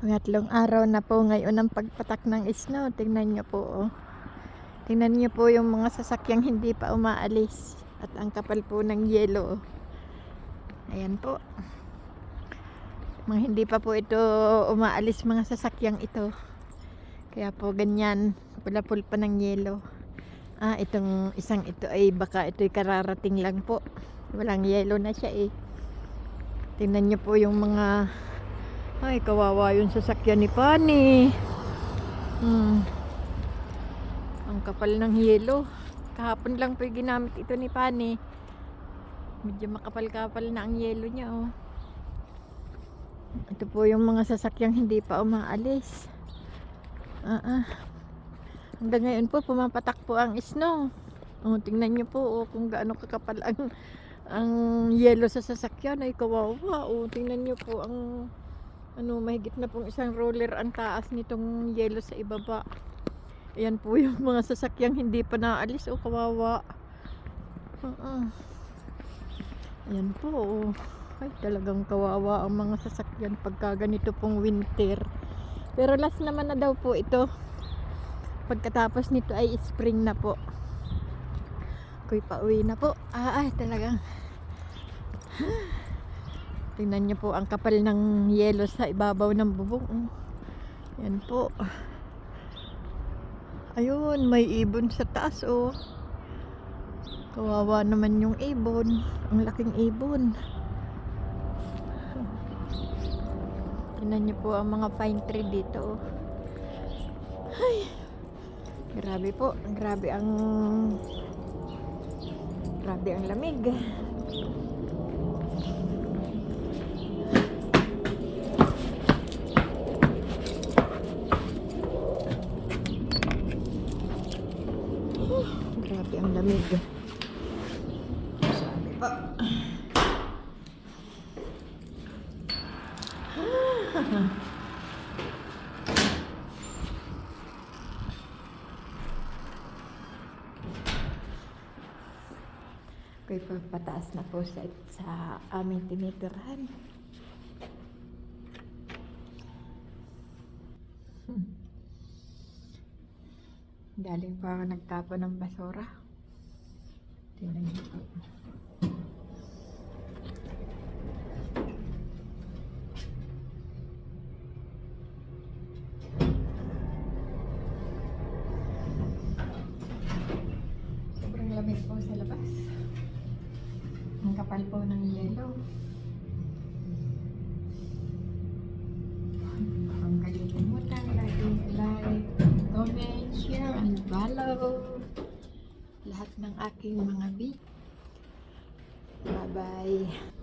Pangatlong araw na po ngayon ang pagpatak ng snow. Tingnan niyo po. Oh. Tingnan niyo po yung mga sasakyang hindi pa umaalis. At ang kapal po ng yelo. Ayan po. Mga hindi pa po ito umaalis mga sasakyang ito. Kaya po ganyan. Pula-pul pa ng yelo. Ah, itong isang ito ay baka ito'y kararating lang po. Walang yelo na siya eh. Tingnan niyo po yung mga ay, kawawa yung sasakyan ni Pani. Hmm. Ang kapal ng yelo. Kahapon lang po ginamit ito ni Pani. Medyo makapal-kapal na ang yelo niya, oh. Ito po yung mga sasakyang hindi pa umaalis. Ah, ah. Hanggang ngayon po, pumapatak po ang snow. Oh, tingnan niyo po oh, kung gaano kakapal ang ang yelo sa sasakyan ay kawawa. Oh, tingnan niyo po ang ano, mahigit na pong isang roller ang taas nitong yelo sa ibaba. Ayan po yung mga sasakyang hindi pa naalis. O, kawawa. Uh-uh. Ayan po. oh. Ay, talagang kawawa ang mga sasakyan pagka ganito pong winter. Pero last naman na daw po ito. Pagkatapos nito ay spring na po. Ako'y pauwi na po. Ah, ay, talagang Tingnan niyo po ang kapal ng yelo sa ibabaw ng bubong. oh. Yan po. Ayun, may ibon sa taas oh. Kawawa naman yung ibon. Ang laking ibon. Tingnan niyo po ang mga pine tree dito. oh. Ay. Grabe po. Grabe ang Grabe ang lamig. Grabe ang lamig. Sabi pa. Ako'y pagpataas na po sa, sa aming tinitirahan. Hmm. Galing pa ako nagtapo ng basura. Tingnan po. Sobrang lamig po sa labas. Ang kapal po ng yelo. Ang kalimutan, laging like, comment, share, and follow lahat ng aking mga bit. Bye-bye.